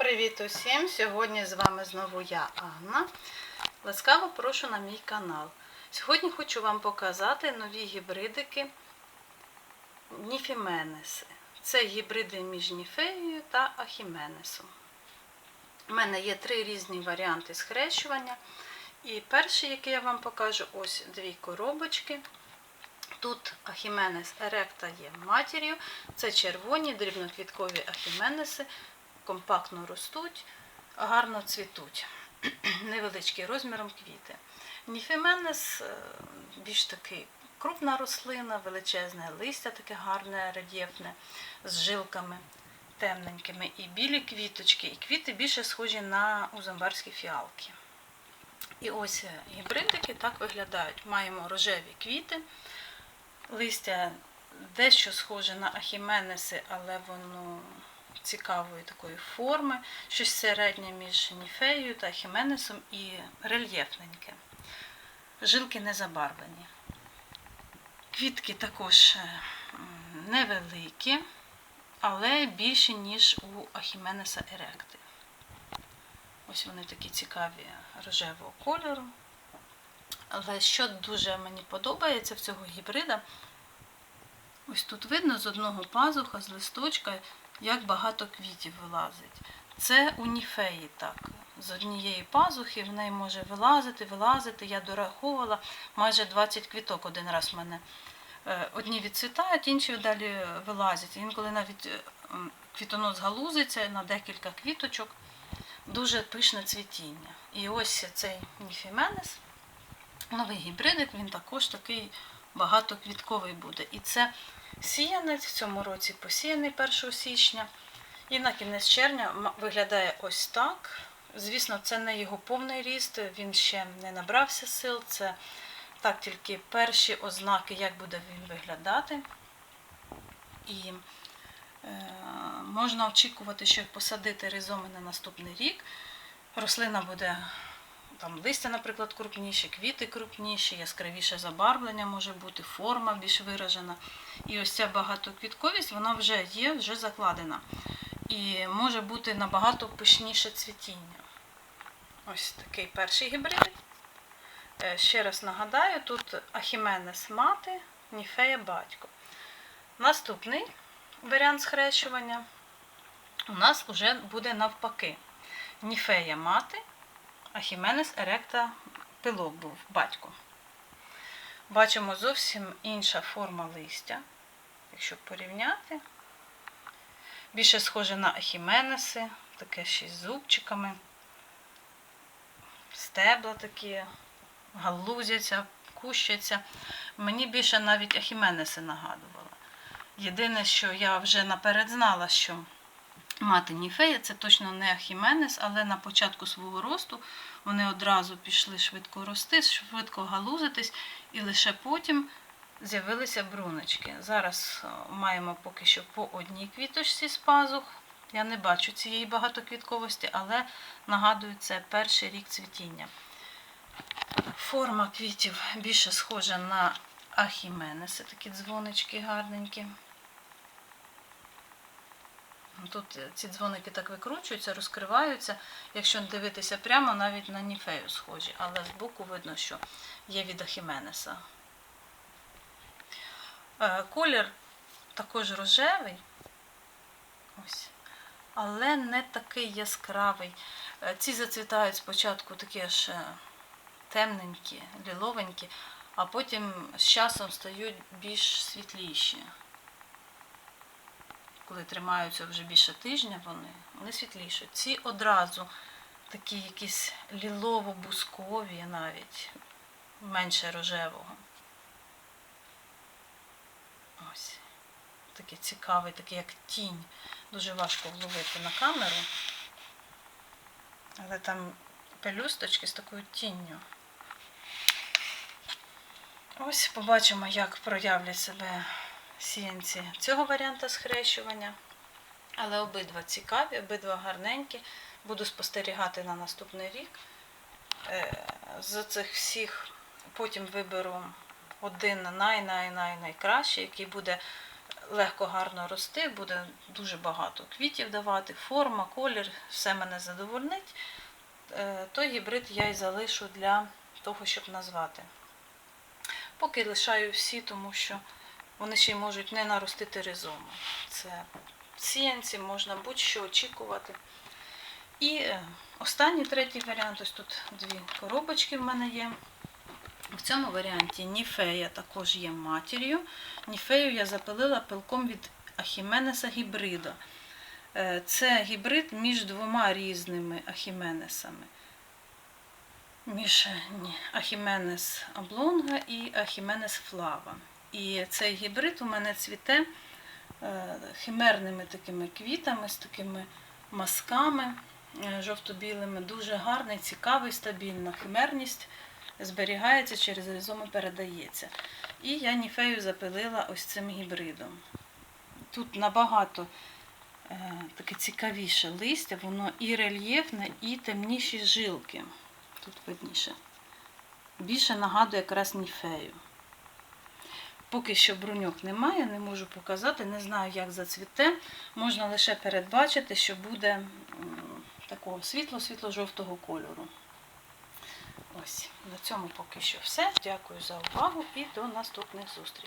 Привіт усім! Сьогодні з вами знову я, Анна. Ласкаво прошу на мій канал. Сьогодні хочу вам показати нові гібридики Ніфіменеси. Це гібриди між Ніфеєю та Ахіменесом. У мене є три різні варіанти схрещування. І перший, який я вам покажу, ось дві коробочки. Тут Ахіменес Еректа є матір'ю. Це червоні дрібноквіткові ахіменеси, компактно ростуть, гарно цвітуть. Невеличкий розміром квіти. Ніфіменес е, більш такий крупна рослина, величезне листя, таке гарне, рельєфне, з жилками темненькими. І білі квіточки, і квіти більше схожі на узамбарські фіалки. І ось е, гібридики так виглядають. Маємо рожеві квіти, листя дещо схоже на ахіменеси, але воно цікавої такої форми, щось середнє між ніфеєю та ахіменесом і рельєфненьке. Жилки не забарвлені. Квітки також е, невеликі, але більші, ніж у ахіменеса еректи. Ось вони такі цікаві рожевого кольору. Але що дуже мені подобається в цього гібрида, ось тут видно з одного пазуха, з листочка, як багато квітів вилазить. Це у ніфеї так. З однієї пазухи в неї може вилазити, вилазити. Я дораховувала майже 20 квіток один раз в мене. Е, Одні відцвітають, інші далі вилазять. Інколи навіть е, квітонос галузиться на декілька квіточок. Дуже пишне цвітіння. І ось цей ніфіменес, новий гібридик, він також такий багатоквітковий буде. І це сіянець в цьому році посіяний 1 січня. І на кінець червня виглядає ось так. Звісно, це не його повний ріст, він ще не набрався сил. Це так тільки перші ознаки, як буде він виглядати. І е, можна очікувати, що посадити ризоми на наступний рік. Рослина буде там листя, наприклад, крупніші, квіти крупніші, яскравіше забарвлення може бути, форма більш виражена. І ось ця багатоквітковість вона вже є, вже закладена. І може бути набагато пишніше цвітіння. Ось такий перший гібрид. Е, Ще раз нагадаю, тут Ахіменес мати, Ніфея батько. Наступний варіант схрещування у нас вже буде навпаки. Ніфея мати, Ахіменес еректа пилок був батько. Бачимо зовсім інша форма листя, якщо порівняти. Більше схоже на ахіменеси, таке ще з зубчиками. Стебла такі, галузяться, кущаться. Мені більше навіть ахіменеси нагадували. Єдине, що я вже наперед знала, що мати Ніфея це точно не Ахіменес, але на початку свого росту вони одразу пішли швидко рости, швидко галузитись, і лише потім з'явилися бруночки. Зараз е, маємо поки що по одній квіточці з пазух. Я не бачу цієї багатоквітковості, але нагадую, це перший рік цвітіння. Форма квітів більше схожа на ахіменеси, такі дзвонички гарненькі. Тут е, ці дзвоники так викручуються, розкриваються. Якщо дивитися прямо, навіть на ніфею схожі, але збоку видно, що є від Ахіменеса. Е, Колір також рожевий, ось, але не такий яскравий. Е, Ці зацвітають спочатку такі аж темненькі, ліловенькі, а потім з часом стають більш світліші коли тримаються вже більше тижня, вони, вони світліші. Ці одразу такі якісь лілово-бускові навіть, менше рожевого. Ось. Такий цікавий, такий як тінь. Дуже важко вловити на камеру. Але там пелюсточки з такою тінню. Ось побачимо, як проявлять себе сіянці цього варіанта схрещування. Але обидва цікаві, обидва гарненькі. Буду спостерігати на наступний рік. Е, З цих всіх потім виберу один най-най-най найкращий, який буде легко гарно рости, буде дуже багато квітів давати, форма, колір, все мене задовольнить. Е, Той гібрид я і залишу для того, щоб назвати. Поки лишаю всі, тому що вони ще й можуть не наростити ризому. Це сіянці, можна будь-що очікувати. І е, останній третій варіант, ось тут дві коробочки в мене є. В цьому варіанті ніфея також є матір'ю. Ніфею я запилила пилком від Ахіменеса гібрида. Е, Це гібрид між двома різними ахіменесами. Між Ахіменес облонга і Ахіменес флава. І цей гібрид у мене цвіте е, химерними такими квітами, з такими мазками е, жовто-білими. Дуже гарний, цікавий, стабільна химерність зберігається через ризому передається. І я ніфею запилила ось цим гібридом. Тут набагато е, таке цікавіше листя, воно і рельєфне, і темніші жилки. Тут видніше. Більше нагадує якраз ніфею. Поки що бруньок немає, не можу показати, не знаю, як зацвіте. Можна лише передбачити, що буде такого світло-світло-жовтого кольору. Ось, на цьому поки що все. Дякую за увагу і до наступних зустрічей.